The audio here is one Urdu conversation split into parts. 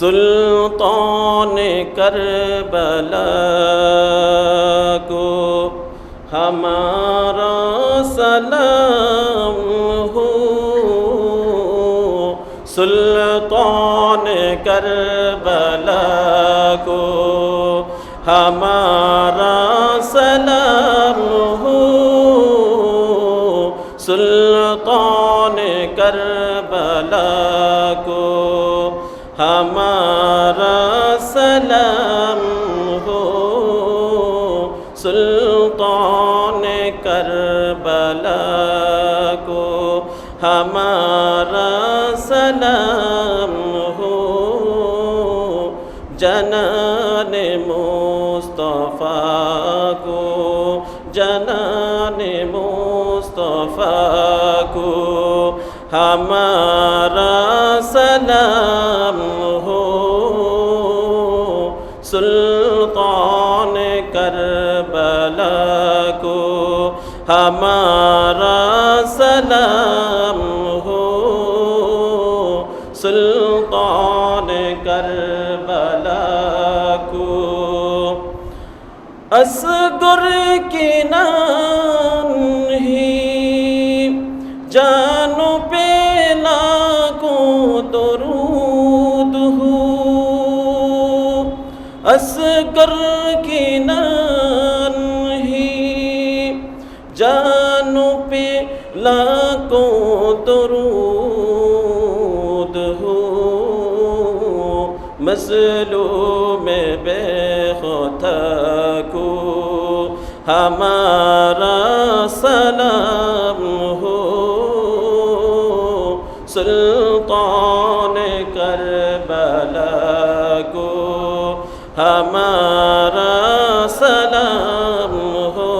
سلطان کربلا کو ہمارا سلام ہو۔ سلطان کربلا کو ہمارا سلام ہو۔ سلطان کربلا کو ہمارا سلام ہو سلطان کربلا کو ہمارا سلام ہو جنان مصطفیٰ کو جنان مصطفیٰ کو ہمارا سلطان کربلا کو ہمارا سلام ہو سلطان کربلا کو اصغر کی نان ہی جانو اصغر کی نان ہی جانو پہ لاکھوں درود ہو۔ مظلوم بے خطا کو ہمارا سلام ہو۔ سلطان کربلا کو ہمارا سلام ہو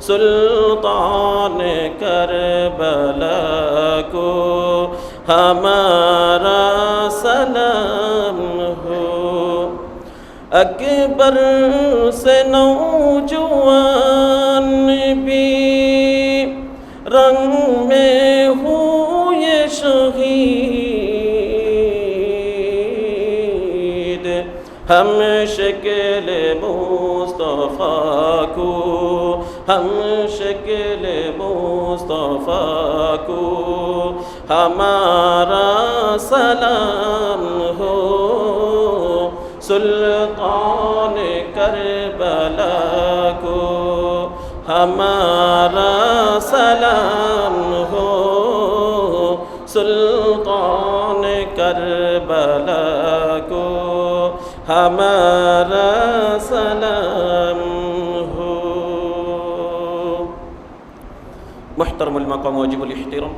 سلطان کربلا کو ہمارا سلام ہو اکبر سے نوجوان بھی رنگ میں ہم شکل مصطفیٰ کو ہم شکل مصطفیٰ کو ہمارا سلام ہو، سلطان کربلا کو ہمارا سلام ہو، سلطان کربلا کو ہمارا سلام ہو۔ محترم المقام واجب الاحترام۔